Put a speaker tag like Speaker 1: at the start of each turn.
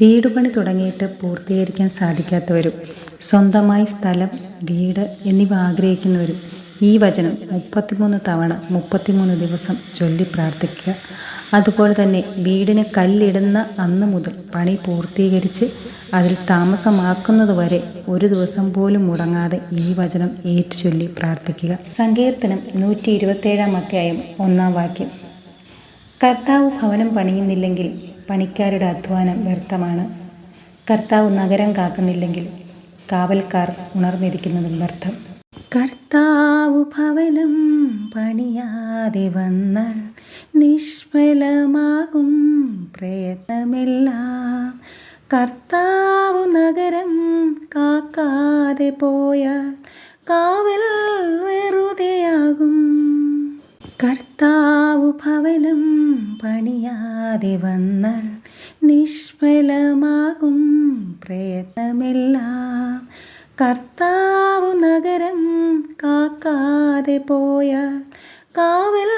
Speaker 1: വീടുപണി തുടങ്ങിയിട്ട് പൂർത്തീകരിക്കാൻ സാധിക്കാത്തവരും സ്വന്തമായി സ്ഥലം വീട് എന്നിവ ആഗ്രഹിക്കുന്നവരും ഈ വചനം മുപ്പത്തിമൂന്ന് തവണ മുപ്പത്തിമൂന്ന് ദിവസം ചൊല്ലി പ്രാർത്ഥിക്കുക. അതുപോലെ തന്നെ വീടിന് കല്ലിടുന്ന അന്ന് മുതൽ പണി പൂർത്തീകരിച്ച് അതിൽ താമസമാക്കുന്നത് വരെ ഒരു ദിവസം പോലും മുടങ്ങാതെ ഈ വചനം ഏറ്റുചൊല്ലി പ്രാർത്ഥിക്കുക. സങ്കീർത്തനം നൂറ്റി ഇരുപത്തേഴാം അധ്യായം ഒന്നാം വാക്യം. കർത്താവ് ഭവനം പണിയുന്നില്ലെങ്കിൽ പണിക്കാരുടെ അധ്വാനം വ്യർത്ഥമാണ്. കർത്താവ് നഗരം കാക്കുന്നില്ലെങ്കിൽ കാവൽക്കാർ ഉണർന്നിരിക്കുന്നതും വ്യർത്ഥം. കർത്താവ് ഭവനം പണിയാതെ വന്നാൽ നിഷ്ഫലമാകും പ്രയത്നമെല്ലാം. കർത്താവ് നഗരം കാക്കാതെ പോയാൽ കാവൽ വെറുതെയാകും കർത്താവ് ഭവനം പണിയാതെ വന്നാൽ നിഷ്ഫലമാകും പ്രയത്നമെല്ലാം. കർത്താവ് നഗരം കാക്കാതെ പോയാൽ കാവൽ